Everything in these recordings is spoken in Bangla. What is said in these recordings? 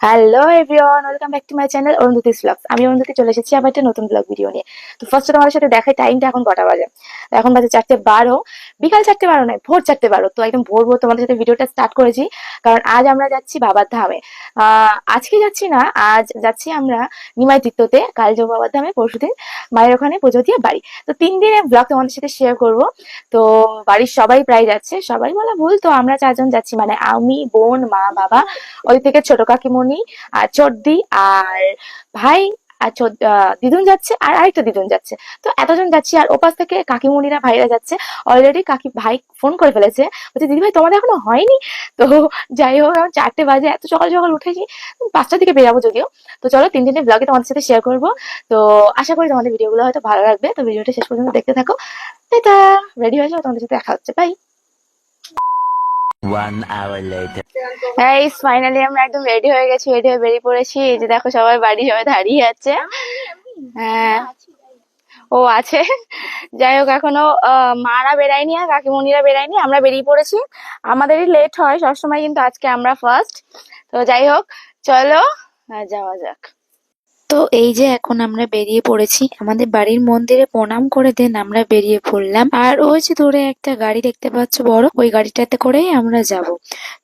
Hello everyone welcome back to my channel Arundhati's blogs আমি অরুন্ধতি চলে এসেছি আবার একটা নতুন ব্লগ ভিডিও নিয়ে। তো ফার্স্টে তোমাদের সাথে দেখাই টাইমটা এখন কটা বাজে? এখন বাজে চারটে বারো। বিকাল চারটে বারো নয়, ভোর চারটে বারো। তো একদম ভোর ভোর তোমাদের সাথে ভিডিওটা স্টার্ট করেছি। কারণ আজ আমরা যাচ্ছি বাবার ধামে। আজকে যাচ্ছি না, আজ যাচ্ছি আমরা নিমাই তীর্থতে কাল যাব বাবার ধামে, পরশুদিন মায়ের ওখানে পুজো দিয়ে বাড়ি। তো তিন দিনের ব্লগ তোমাদের সাথে শেয়ার করব। তো বাড়ির সবাই প্রায় যাচ্ছে। সবাই বলা ভুল, তো আমরা চারজন যাচ্ছি। মানে আমি, বোন, মা, বাবা, ওই থেকে ছোট কাকিমণি আর চর্দি আর ভাই, আর দিদুন যাচ্ছে আর আরেকটা দিদুন যাচ্ছে। তো এতজন যাচ্ছি আর ওপাশ থেকে কাকিমণিরা, ভাইরা যাচ্ছে। অলরেডি কাকি, ভাই ফোন করে ফেলেছে। বলছে, দিদি ভাই, তোমাদের এখনও হয়নি? তো যাই হোক, এখন চারটে বাজে, এত সকাল সকাল উঠেছি। পাঁচটার দিকে বেরাবো যদিও। তো চলো তিন দিনের ব্লগে তোমাদের সাথে শেয়ার করব। তো আশা করি তোমাদের ভিডিওগুলো হয়তো ভালো লাগবে। তো ভিডিওটা শেষ পর্যন্ত দেখতে থাকো। তা রেডি হয়ে যাও, তোমাদের সাথে দেখা হচ্ছে। বাই এই ফাইনালি আমরা একদম রেডি হয়ে গেছি রেডি হয়ে বেরিয়ে পড়েছি। এই যে দেখো সবাই বাড়ি সবাই দাঁড়িয়ে আছে। হ্যাঁ। ও আছে। যাই হোক, এখনও মারা বেরায়নি আর কাকিমণিরা বেরায়নি, আমরা বেরিয়ে পড়েছি। আমাদেরই লেট হয়, সবসময় কিন্তু আজকে আমরা ফার্স্ট তো যাই হোক, চলো যাওয়া যাক। তো এই যে এখন আমরা বেরিয়ে পড়েছি, আমাদের বাড়ির মন্দিরে প্রণাম করে দেন আমরা বেরিয়ে পড়লাম। আর ওই যে দূরে একটা গাড়ি দেখতে পাচ্ছ বড়, ওই গাড়িটাতে করেই আমরা যাব।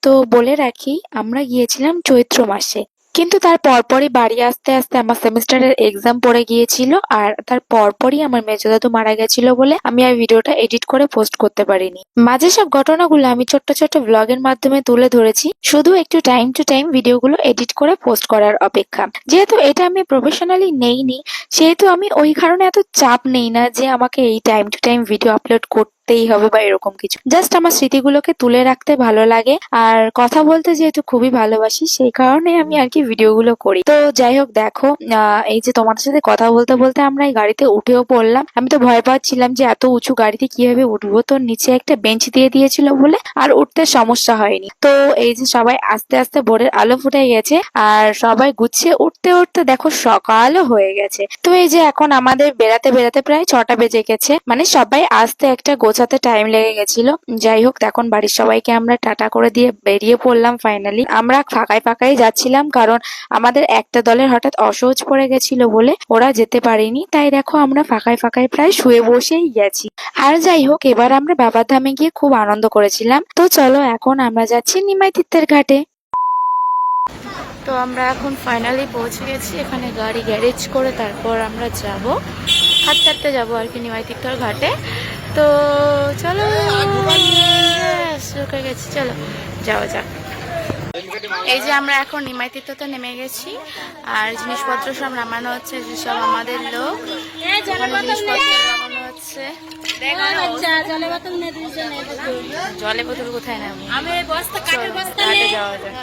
তো বলে রাখি, আমরা গিয়েছিলাম চৈত্র মাসে। কিন্তু তার পরপরই বাড়ি আসতে আসতে আমার সেমিস্টারের এক্সাম পড়ে গিয়েছিল আর তার পরপরই আমার মেজো দাদু মারা গেছিল বলে আমি আর ভিডিওটা এডিট করে পোস্ট করতে পারিনি। মাঝে সব ঘটনাগুলো আমি ছোট্ট ছোট্ট ব্লগের মাধ্যমে তুলে ধরেছি, শুধু একটু টাইম টু টাইম ভিডিওগুলো এডিট করে পোস্ট করার অপেক্ষা। যেহেতু এটা আমি প্রফেশনালি নেইনি, সেহেতু আমি ওই কারণে এত চাপ নেই না যে আমাকে এই time to time video upload করতেই হবে বা এরকম কিছু। জাস্ট আমার স্মৃতিগুলোকে তুলে রাখতে ভালো লাগে। আর কথা বলতে যেহেতু খুবই ভালোবাসি, সেই কারণে আমি আর কি ভিডিওগুলো করি। তো যাই হোক, দেখো এই যে তোমাদের সাথে কথা বলতে বলতে আমরা এই গাড়িতে উঠেও পড়লাম। আমি তো ভয় পাচ্ছিলাম যে এত উঁচু গাড়িতে কীভাবে উঠবো। তো নিচে একটা বেঞ্চ দিয়ে দিয়েছিল বলে আর উঠতে সমস্যা হয়নি। তো এই যে সবাই আস্তে আস্তে ভোরের আলো ফুটে গেছে আর সবাই গুছিয়ে উঠতে উঠতে দেখো সকালও হয়ে গেছে। তো এই যে এখন আমাদের বেড়াতে বেড়াতে প্রায় ছটা বেজে গেছে। মানে সবাই আসতে একটা গোছাতে টাইম লেগে গেছিল। যাই হোক এখন বাড়ির সবাইকে আমরা টাটা করে দিয়ে বেরিয়ে পড়লাম ফাইনালি আমরা ফাঁকায় ফাঁকাই যাচ্ছিলাম কারণ আমাদের একটা দলের হঠাৎ অসহজ পড়ে গেছিল বলে ওরা যেতে পারেনি। তাই দেখো, আমরা ফাঁকায় ফাঁকায় প্রায় শুয়ে বসেই গেছি। আর যাই হোক, এবার আমরা বাবার ধামে গিয়ে খুব আনন্দ করেছিলাম। তো চলো, এখন আমরা যাচ্ছি নিমাই তীর্থের ঘাটে। তো আমরা এখন ফাইনালি পৌঁছে গেছি। এখানে গাড়ি গ্যারেজ করে তারপর আমরা যাব। হাঁটতে হাঁটতে যাব আর কি নিমাই তীর্থর ঘাটে। তো চলো। Yes, ঢুকে গেছি চলো যাওয়া যাক। এই যে আমরা এখন নিমাই তীর্থতে নেমে গেছি আর জিনিসপত্র সব নামানো হচ্ছে যেসব আমাদের লোক। জিনিসপত্র নামানো হচ্ছে। জলে বোতল কোথায় ঘাটে যাওয়া যাক।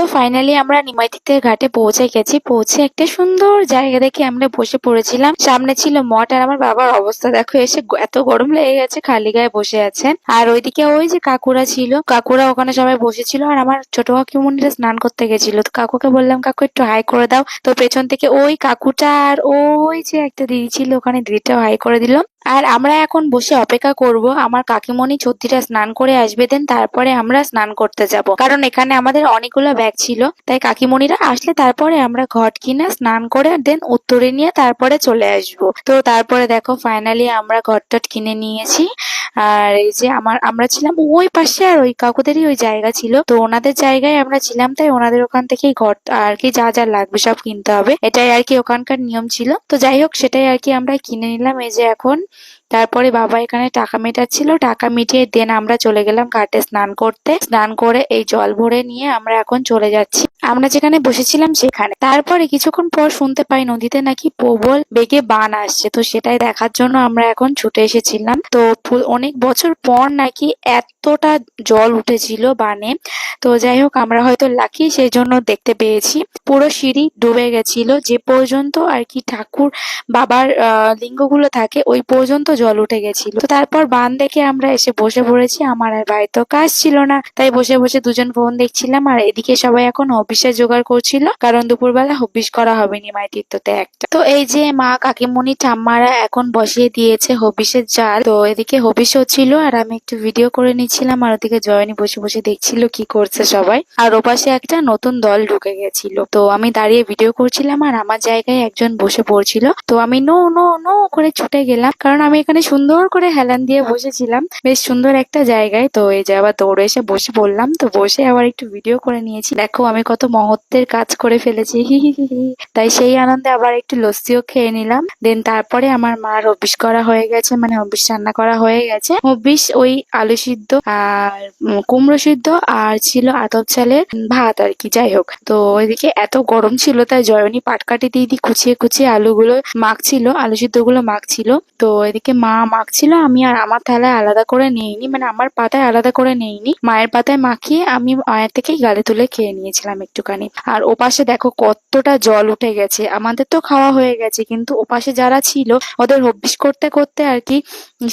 তো ফাইনালি আমরা নিমাইতীর্থের ঘাটে পৌঁছে গেছি। পৌঁছে একটা সুন্দর জায়গা দেখে আমরা বসে পড়েছিলাম। সামনে ছিল মঠ আর আমার বাবার অবস্থা। দেখো, এসে এত গরম লেগে গেছে, খালি গায়ে বসে আছেন। আর ওইদিকে ওই যে কাকুরা ছিল, কাকুরা ওখানে সবাই বসেছিল আর আমার ছোট কাকিমুনিরা স্নান করতে গেছিল। তো কাকুকে বললাম, কাকু, একটু হাই করে দাও। তো পেছন থেকে ওই কাকুটা আর ওই যে একটা দিদি ছিল, ওখানে দিদিটাও হাই করে দিল। আর আমরা এখন বসে অপেক্ষা করব, আমার কাকিমণি ছত্রিটা স্নান করে আসবে দেন তারপরে আমরা স্নান করতে যাব। কারণ এখানে আমাদের অনেকগুলো ব্যাগ ছিল। তাই কাকিমণিরা আসলে তারপরে আমরা ঘট কিনে স্নান করে দেন উত্তরে নিয়ে তারপরে চলে আসব। তো তারপরে দেখো ফাইনালি আমরা ঘট টট কিনে নিয়েছি। আর এই যে আমার, আমরা ছিলাম ওই পাশে আর ওই কাকুদেরই ওই জায়গা ছিল। তো ওনাদের জায়গায় আমরা ছিলাম, তাই ওনাদের ওখান থেকেই ঘর আর কি যা যা লাগবে সব কিনতে হবে। এটাই আর কি ওখানকার নিয়ম ছিল। তো যাই হোক, সেটাই আর কি আমরা কিনে নিলাম। এই যে এখন তারপরে বাবা এখানে টাকা মেটাচ্ছিল, টাকা মিটিয়ে দেন আমরা চলে গেলাম ঘাটে স্নান করতে। স্নান করে এই জল ভরে নিয়ে আমরা এখন চলে যাচ্ছি। আমরা যেখানে বসেছিলাম সেখানে। তারপরে কিছুক্ষণ পর শুনতে পাই নদীতে নাকি প্রবল বেগে বান আসছে। তো সেটাই দেখার জন্য আমরা এখন ছুটে এসেছিলাম। তো অনেক বছর পর নাকি এতটা জল উঠেছিল বানে। তো যাই হোক, আমরা হয়তো লাকি সেই জন্য দেখতে পেয়েছি। পুরো সিঁড়ি ডুবে গেছিল। যে পর্যন্ত আর কি ঠাকুর, বাবার লিঙ্গগুলো থাকে, ওই পর্যন্ত জল উঠে গেছিল। তো তারপর বান দেখে আমরা এসে বসে পড়েছি। আমার আর বাড়িতেও কাজ ছিল না। তাই বসে বসে দুজন ফোন দেখছিলাম। আর এদিকে সবাই এখন হবিষের জোগাড় করছিল। কারণ দুপুরবেলা হবিষ করা হবে নিমাই তীর্থতে একটা। তো এই যে মা কাকিমণি ঠাম্মারা এখন বসিয়ে দিয়েছে হবিষের জাল। তো এদিকে হবিষ হচ্ছিল আর আমি একটু ভিডিও করে নিচ্ছিলাম। আর ওদিকে জয়নী বসে বসে দেখছিল কি করছে সবাই। আর ওপাশে একটা নতুন দল ঢুকে গেছিল। তো আমি দাঁড়িয়ে ভিডিও করছিলাম। আর আমার জায়গায় একজন বসে পড়ছিল। তো আমি নো নো নো করে ছুটে গেলাম। কারণ আমি এখানে সুন্দর করে হেলান দিয়ে বসেছিলাম। বেশ সুন্দর একটা জায়গায়। তো এই যে আবার দৌড়ে এসে বসে পড়লাম। তো বসে আবার একটু ভিডিও করে নিয়েছি। দেখো আমি কত মহত্বের কাজ করে ফেলেছি। তাই সেই আনন্দে আবার একটু লস্যিও খেয়ে নিলাম। দেন তারপরে আমার মার হবিষ করা হয়ে গেছে। মানে হবিষ রান্না করা হয়ে গেছে। হবিষ ওই আলু সিদ্ধ আর কুমড়ো সিদ্ধ আর ছিল আতপ চালের ভাত আর কি। যাই হোক। তো ওইদিকে এত গরম ছিল। তাই জয়নী পাটকাঠি দিয়ে দিয়ে কুচিয়ে কুচিয়ে আলুগুলো মাখছিল। আলু সিদ্ধগুলো মাখছিল। তো এদিকে মা মাখছিল, আমি আর আমার থালায় আলাদা করে নিইনি মানে আমার পাতায় আলাদা করে নিইনি। মায়ের পাতায় মাখিয়ে আমি মায়ের থেকেই গালে তুলে খেয়ে নিয়েছিলাম একটুখানি। আর ওপাশে দেখো কতটা জল উঠে গেছে, আমাদের তো খাওয়া হয়ে গেছে, কিন্তু ওপাশে যারা ছিল, ওদের হব্বিস করতে করতে আর কি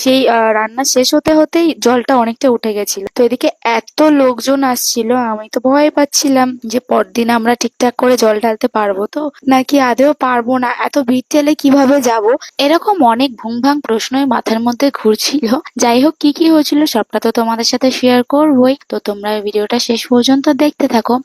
সেই রান্না শেষ হতে হতেই জলটা অনেকটা উঠে গেছিল। তো এদিকে এত লোকজন আসছিল, আমি তো ভয় পাচ্ছিলাম যে পরদিন আমরা ঠিকঠাক করে জল ঢালতে পারব তো? নাকি আদেও পারব না? এত ভিড় ঠেলে কীভাবে যাব? এরকম অনেক ভুংভাং প্রশ্নই মাথার মধ্যে ঘুরছিল। যাই হোক, কি কি হয়েছিল সবটা তো তোমাদের সাথে শেয়ার করবোই। তো তোমরা ভিডিওটা শেষ পর্যন্ত দেখতে থাকো।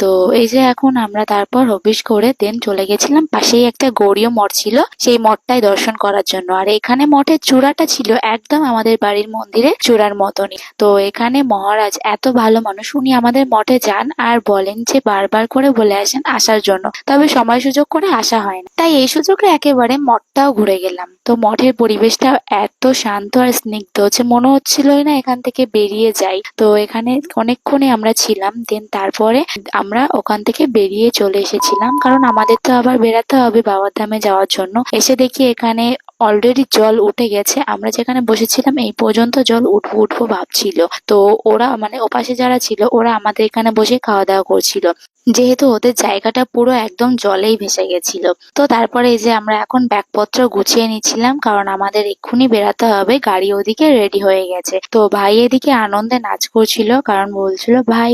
তো এই যে এখন আমরা তারপর হবিষ করে দেন চলে গেছিলাম। পাশেই একটা গৌরীয় মঠ ছিল। সেই মঠটাই দর্শন করার জন্য। আর এখানে মঠের চূড়াটা ছিল একদম আমাদের বাড়ির মন্দিরে চূড়ার মতনই। তো এখানে মহারাজ এত ভালো মানুষ, উনি আমাদের মঠে যান আর বলেন যে বারবার করে বলে আসেন আসার জন্য। তবে সময় সুযোগ করে আসা হয় না তাই এই সুযোগে একেবারে মঠটাও ঘুরে গেলাম। তো মঠের পরিবেশটা এত শান্ত আর স্নিগ্ধ যে মনে হচ্ছিলই না এখান থেকে বেরিয়ে যাই। তো এখানে অনেকক্ষণে আমরা ছিলাম দেন তারপরে আমরা ওখান থেকে বেরিয়ে চলে এসেছিলাম। কারণ আমাদের তো আবার বেরাতে হবে বাবার ধামে যাওয়ার জন্য। এসে দেখি এখানে অলরেডি জল উঠে গেছে। আমরা যেখানে বসেছিলাম এই পর্যন্ত জল উঠবো উঠবো ভাবছিল। তো ওরা মানে ওপাশে যারা ছিল, ওরা আমাদের এখানে বসে খাওয়া দাওয়া করছিল। যেহেতু ওদের জায়গাটা পুরো একদম জলেই ভেসে গেছিল। তো তারপরে যে আমরা এখন ব্যাগপত্র গুছিয়ে নিচ্ছিলাম, কারণ আমাদের এক্ষুনি বেরাতে হবে, গাড়ি ওদিকে রেডি হয়ে গেছে। তো ভাই এদিকে আনন্দে নাচ করছিল, কারণ বলছিল, ভাই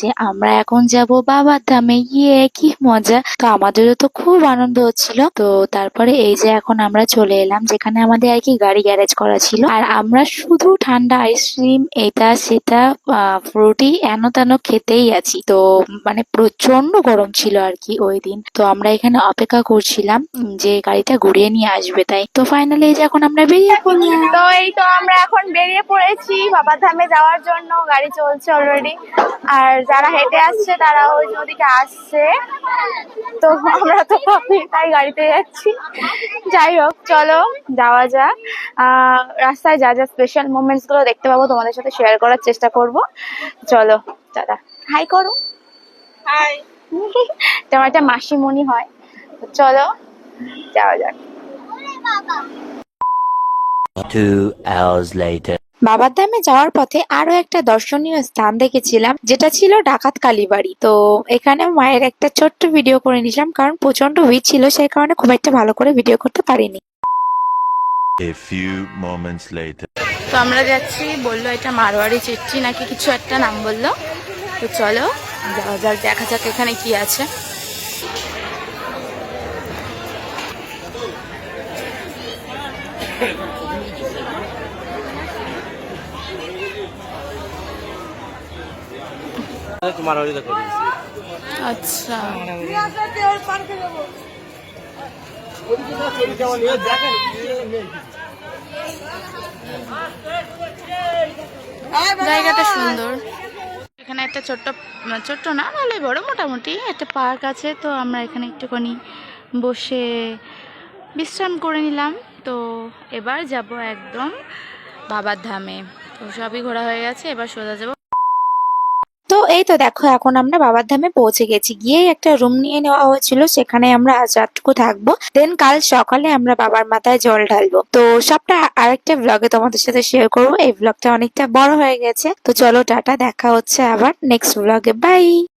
যে আমরা এখন যাব বাবার ধামে ইয়ে কি মজা। তো আমাদেরও তো খুব আনন্দ হচ্ছিল। তো তারপরে এই যে এখন আমরা চলে এলাম, যেখানে আমাদের আর কি গাড়ি গ্যারেজ করা ছিল। আর আমরা শুধু ঠান্ডা আইসক্রিম এটা, সেটা ফ্রুটি এন তেন খেতেই আছি। তো মানে প্রচণ্ড গরম ছিল আর কি ওই দিন। তো আমরা এখানে অপেক্ষা করছিলাম যে গাড়িটা ঘুরিয়ে নিয়ে আসবে, তাই তো ফাইনালি এই যে এখন আমরা বেরিয়ে পড়লাম। তো এই তো আমরা এখন বেরিয়ে পড়েছি বাবার ধামে যাওয়ার জন্য, গাড়ি চলছে অলরেডি আর যারা হেঁটে আসছে তারা ওই যে ওদিকে আসছে। তো আমরা তো তাই গাড়িতে যাচ্ছি। যাই হোক, চলো, যাওয়া যাক। রাস্তায় যা যা স্পেশাল মোমেন্টসগুলো দেখতে পাবো তোমাদের সাথে শেয়ার করার চেষ্টা করব। চলো দাদা হাই করো হাই তোমার একটা মাসিমণি হয়। চলো যাওয়া যাক. বাবার ধামে যাওয়ার পথে আরও একটা দর্শনীয় স্থান দেখেছিলাম যেটা ছিল ডাকাত কালীবাড়ি। তো এখানে মায়ের একটা ছোট্ট ভিডিও করে নিলাম কারণ প্রচণ্ড ভিড় ছিল সেই কারণে খুব একটা ভালো করে ভিডিও করতে পারিনি। A few moments later. তো আমরা যাচ্ছি বলল এটা মারোয়ারি চিট্টি নাকি কিছু একটা নাম বলল? তো চলো যাওয়া যাক দেখা যাক এখানে কি আছে। তোমার আচ্ছা। জায়গাটা সুন্দর। ছোট্ট মানে ছোট্ট না, ভালোই বড়, মোটামুটি। একটা পার্ক আছে, তো আমরা এখানে একটুখানি বসে বিশ্রাম করে নিলাম। তো এবার যাব একদম বাবার ধামে। তো সবই ঘোরা হয়ে গেছে, এবার সোজা যাব এই তো দেখো, এখন আমরা বাবার ধামে পৌঁছে গেছি। গিয়ে একটা রুম নিয়ে নেওয়া হয়েছিল, সেখানে আমরা আজ রাতটুকু থাকব। দেন কাল সকালে আমরা বাবার মাথায় জল ঢালবো। তো সবটা আরেকটা ব্লগে তোমাদের সাথে শেয়ার করব। এই ব্লগটা অনেকটা বড় হয়ে গেছে। তো চলো টাটা, দেখা হচ্ছে আবার নেক্সট ব্লগে বাই